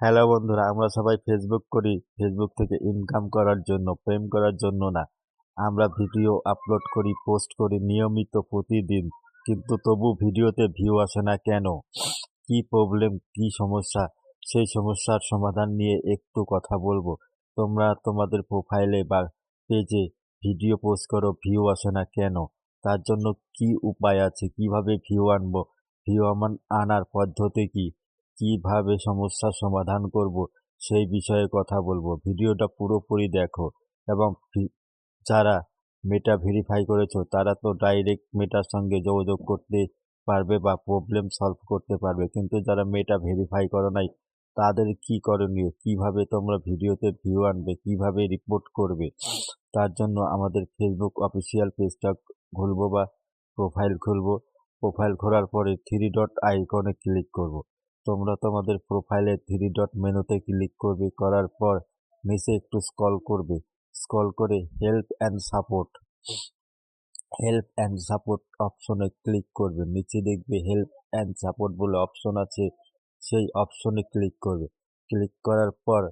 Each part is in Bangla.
হ্যালো বন্ধুরা, আমরা সবাই ফেসবুক করি। ফেসবুক থেকে ইনকাম করার জন্য প্রেম করার জন্য না। আমরা ভিডিও আপলোড করি পোস্ট করি নিয়মিত প্রতিদিন। কিন্তু তবু ভিডিওতে ভিউ আসে না কেন? কি প্রবলেম কি সমস্যা? সেই সমস্যার সমাধান নিয়ে একটু কথা বলব। তোমরা তোমাদের প্রোফাইলে বা পেজে ভিডিও পোস্ট করো ভিউ আসে না কেন? তার জন্য কি উপায় আছে? কীভাবে ভিউ আনব? ভিউ আনার পদ্ধতি কি? কীভাবে সমস্যার সমাধান করব, সেই বিষয়ে কথা বলব। ভিডিওটা পুরোপুরি দেখো এবং যারা মেটা ভেরিফাই করেছ, তারা তো ডাইরেক্ট মেটার সঙ্গে যোগাযোগ করতে পারবে বা প্রবলেম সলভ করতে পারবে। কিন্তু যারা মেটা ভেরিফাই করো নাই, তাদের কি করণীয়? কীভাবে তোমরা ভিডিওতে ভিউ আনবে? কীভাবে রিপোর্ট করবে? তার জন্য আমাদের ফেসবুক অফিসিয়াল পেজটা খুলবো বা প্রোফাইল খুলবো। প্রোফাইল খোলার পরে থ্রি ডট আইকনে ক্লিক করব। তোমরা তোমাদের প্রোফাইলে থ্রি ডট মেনুতে ক্লিক করবে, করার পর নিচে একটু স্কল করবে। স্কল করে help and support help and support অপশনে ক্লিক করবে। নিচে দেখবে হেল্প অ্যান্ড সাপোর্ট বলে অপশন আছে, সেই অপশনে ক্লিক করবে। ক্লিক করার পর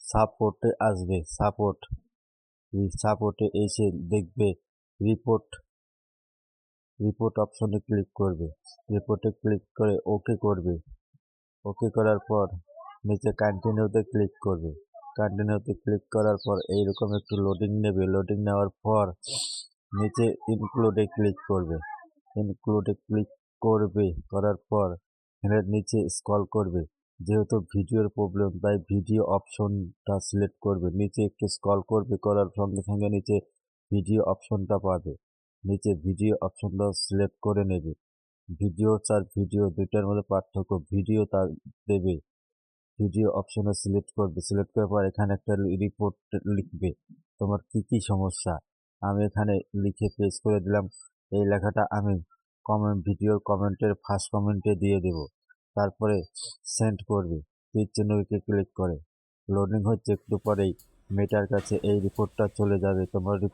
সাপোর্টে আসবে। সাপোর্ট সাপোর্টে এসে দেখবে রিপোর্ট রিপোর্ট অপশনে ক্লিক করবে। রিপোর্টে ক্লিক করে ওকে করবে। ওকে করার পর নিচে কন্টিনিউতে ক্লিক করবে। কন্টিনিউতে ক্লিক করার পর এইরকম একটু লোডিং নেবে। লোডিং নেওয়ার পর নিচে ইনক্লুডে ক্লিক করবে। ইনক্লুডে ক্লিক করবে, করার পর এখানে নিচে স্ক্রল করবে। যেহেতু ভিডিওর প্রবলেম তাই ভিডিও অপশনটা সিলেক্ট করবে। নিচে একটু স্ক্রল করবে, করার সঙ্গে সঙ্গে নিচে ভিডিও অপশনটা পাবে। নিচে ভিডিও অপশনটা সিলেক্ট করে নেবে। ভিডিও চার, ভিডিও দুইটার মধ্যে পার্থক্য, ভিডিও তার দেবে। ভিডিও অপশনে সিলেক্ট করবে। সিলেক্ট করার পর এখানে একটা রিপোর্ট লিখবে। তোমার কি কি সমস্যা? আমি এখানে লিখে পেস্ট করে দিলাম। এই লেখাটা আমি কমেন্ট ভিডিওর কমেন্টের ফার্স্ট কমেন্টে দিয়ে দেব। তারপরে সেন্ড করবে। তীর চিহ্নকে ক্লিক করে। লোডিং হচ্ছে একটু পরেই। মেটার কাছে এই রিপোর্টটা চলে যাবে। তোমার রিপোর্ট